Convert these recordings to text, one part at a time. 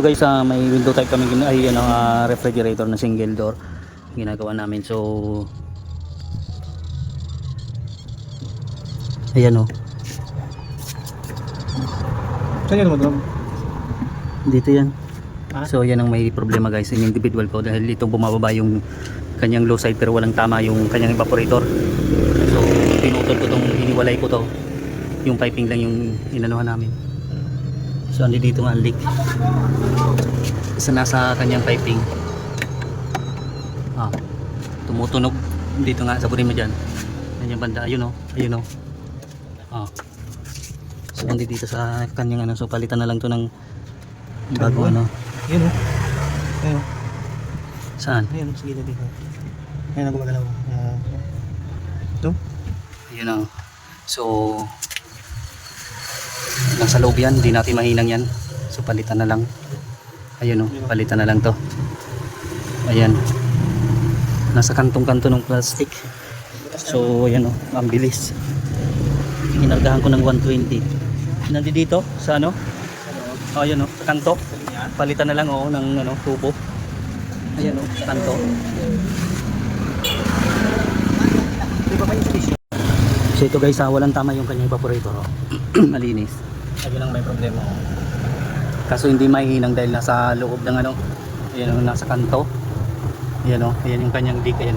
So guys, ah, may window type kami ay ano, ah, refrigerator na single door ginagawa namin. So Ayan oh. Saan yan naman? Dito yan. Ah? So yan ang may problema guys, yung individual ko dahil itong bumababa yung kanyang low side pero walang tama yung kanyang evaporator. So pinutol ko tong hiniwalay ko to. Yung piping lang yung inanuhan namin. So andi dito nga ang leak. Isa nasa kanyang piping. Ah, tumutunog dito nga sabunin mo diyan. Yan yung banda, ayun oh, ayun oh. Ah. So andi dito sa kanyang ano, so palitan na lang to ng bago ano. Yun o. Ayun o. Saan? Ayun, sige na dito. Ayun ang gumagalaw. Ah, ito? Yun ang. So, nasa loob yan. Hindi natin mahinang yan. So, palitan na lang. Ayun o. Palitan na lang to. Ayan. Nasa kantong-kanto ng plastic. So, ayan o. Ang bilis. Inargahan ko ng 120. Nandito dito sa ano? Oh, ayan o. Sa kanto. Palitan na lang o ng ano, tubo. Ayan o. Sa kanto. So ito guys, ah, walang tama yung kanyang evaporator. Oh. Malinis. Ayun lang may problema. Oh. Kaso hindi mahihinang dahil nasa loob ng ano, ayan oh, nasa kanto. Ayan oh, ayan yung kanyang leak ayan.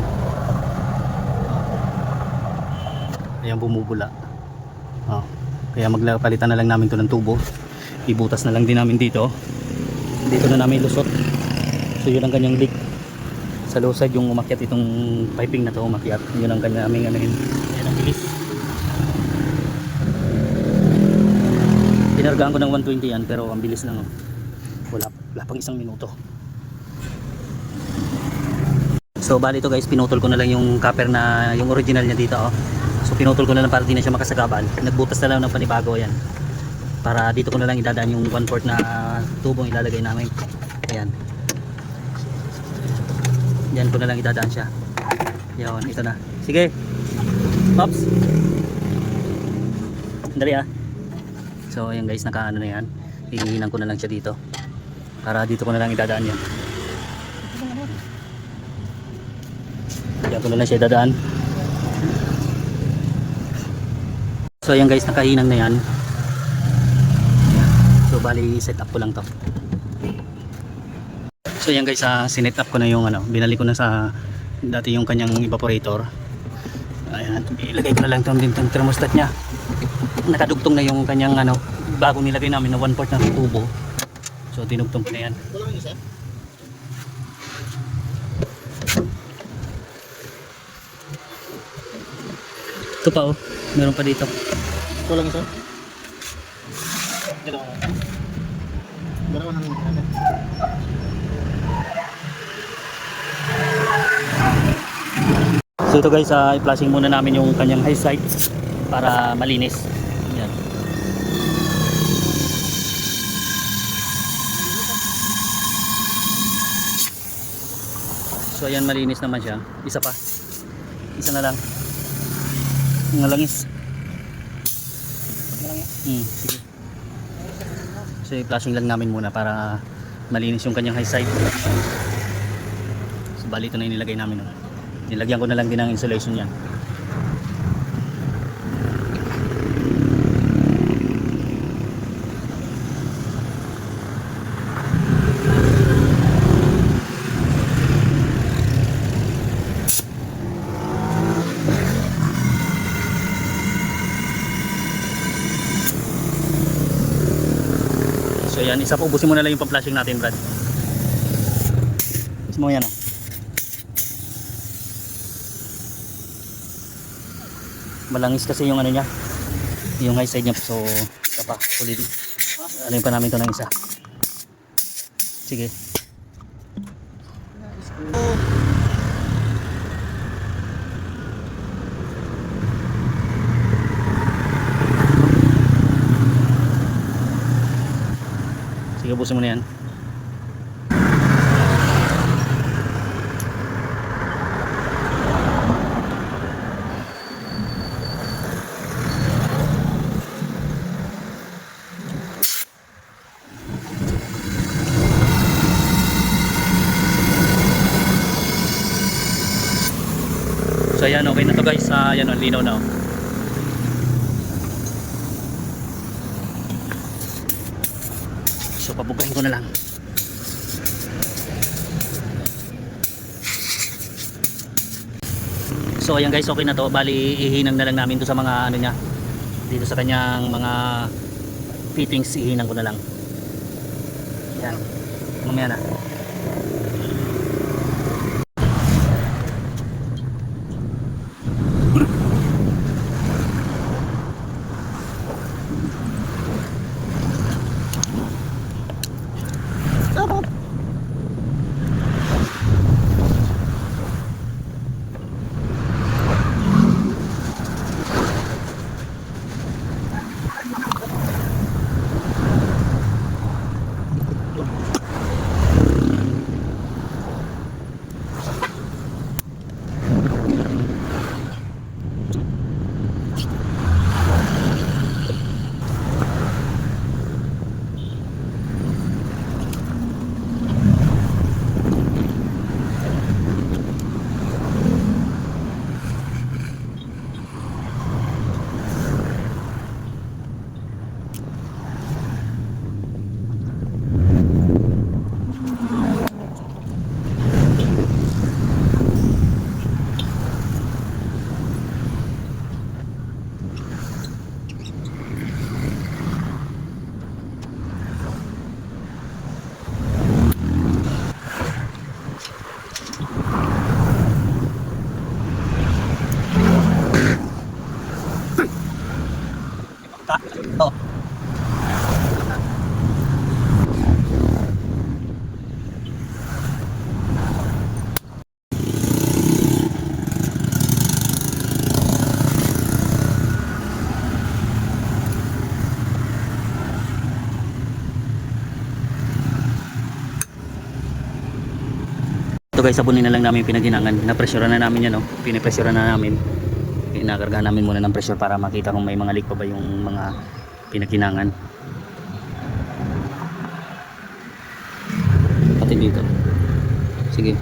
Ayan bumubula. Oh. Kaya magpalitan na lang namin to ng tubo. Ibutas na lang din namin dito. Dito na namin lusot. So yun ang kanyang leak. Sa low side yung umakyat itong piping na to umakyat. Yun ang kanyang aming ano yun. Ayan ang bilis. Pinargaan ko ng 120 yan pero ang bilis lang. Wala, wala pang isang minuto. So bali ito guys, pinutol ko na lang yung copper na yung original niya dito oh. So pinutol ko na lang para di na siya makasagabal. Nagbutas na lang ng panibago yan. Para dito ko na lang idadaan yung 1 port na tubong ilalagay namin. Ayan. Yan ko na lang idadaan siya. Yan, ito na. Sige. Pops. Dali ah. So ayan guys, nakaano na yan. Hihinginan ko na lang siya dito. Para dito ko na lang idadaan yan. Diyan ko na lang siya idadaan. So ayan guys, nakahinang na yan. So bali set up ko lang to. So ayan guys, uh, sinet up ko na yung ano, binalik ko na sa dati yung kanyang evaporator. Ayan, ilagay ko na lang tong din tong thermostat niya. Nakadugtong na yung kanyang ano, bago nilagay namin na 1 port na tubo. So dinugtong ko na yan. Ito pa oh, meron pa dito. Ito lang isa? Dalawa na. Dalawa na lang. So ito guys, uh, i-flashing muna namin yung kanyang high side para malinis. Yan. So ayan malinis naman siya. Isa pa. Isa na lang. Ang langis. Hmm, sige. So i-flashing lang namin muna para malinis yung kanyang high side. So bali ito na yung nilagay namin. oh. Nilagyan ko na lang din ng insulation yan. Yan, isa pa ubusin mo na lang yung pang-flashing natin, Brad. Ubusin mo yan, oh. malangis kasi yung ano niya yung high side niya so ito pa ulit ano pa namin ito ng isa sige sige Sige, busin mo yan. So ayan, okay na to guys. Uh, ayan, ang linaw na. Oh. Ko na lang. So ayan guys, okay na to. Bali ihinang na lang namin to sa mga ano niya. Dito sa kanyang mga fittings ihinang ko na lang. Yan. Mamaya na. Guys, sabunin na lang namin yung pinaghinangan. Napresyoran na namin yan, no? Pinipresyoran na namin. Pinakargahan namin muna ng pressure para makita kung may mga leak pa ba yung mga pinaghinangan. Pati dito. Sige.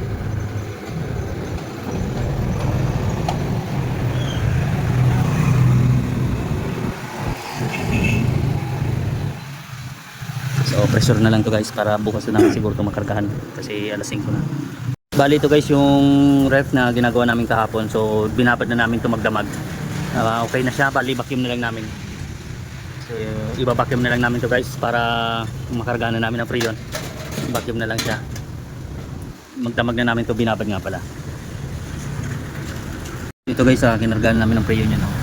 So pressure na lang to guys para bukas na namin siguro ito makargahan kasi alas 5 na. Bali ito guys yung ref na ginagawa namin kahapon so binabad na namin ito magdamag. Ah, okay na siya, bali vacuum na lang namin. So iba-vacuum na lang namin to guys para makargahan na namin ang freon. Vacuum na lang siya. Magdamag na namin to binabad nga pala. Ito guys, ah, kinargahan namin ng freon yan. Oh.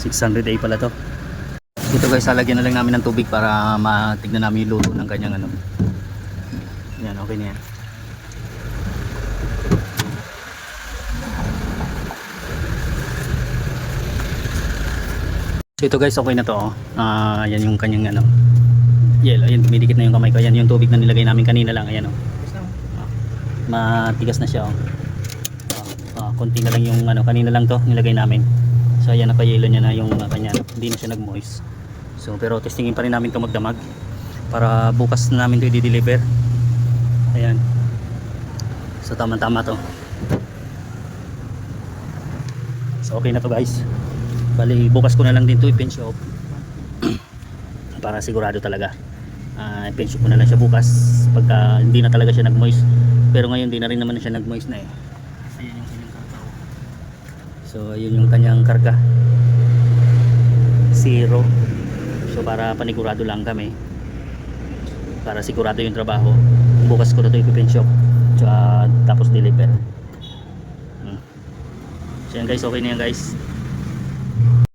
600A pala to. Ito guys, lalagyan na lang namin ng tubig para matignan namin yung luto ng kanyang ano. Yan, okay na yan. So ito guys, okay na to. Oh. Ah, yan yung kanyang ano. Yellow, ayan dumidikit na yung kamay ko. Yan yung tubig na nilagay namin kanina lang. Ayan oh. Matigas na siya oh. Ah, ah, konti na lang yung ano, kanina lang to nilagay namin. So ayan napayelo niya na yung uh, kanya. Hindi na siya nag-moist. So pero testingin pa rin namin to magdamag para bukas na namin to i-deliver. Ayan. So tama tama to. So okay na to guys. Bali bukas ko na lang din to i-pinch off. para sigurado talaga. Ah, i-pinch ko na lang siya bukas pagka hindi na talaga siya nag-moist. Pero ngayon hindi na rin naman siya nag-moist na eh. Ayan yung kanyang karga. oh. So ayun yung kanyang karga. Zero. So para panigurado lang kami. Para sigurado yung trabaho. Bukas ko na ito ipipin shop. So, ah, tapos deliver. Hmm. So yan guys, okay na yan guys.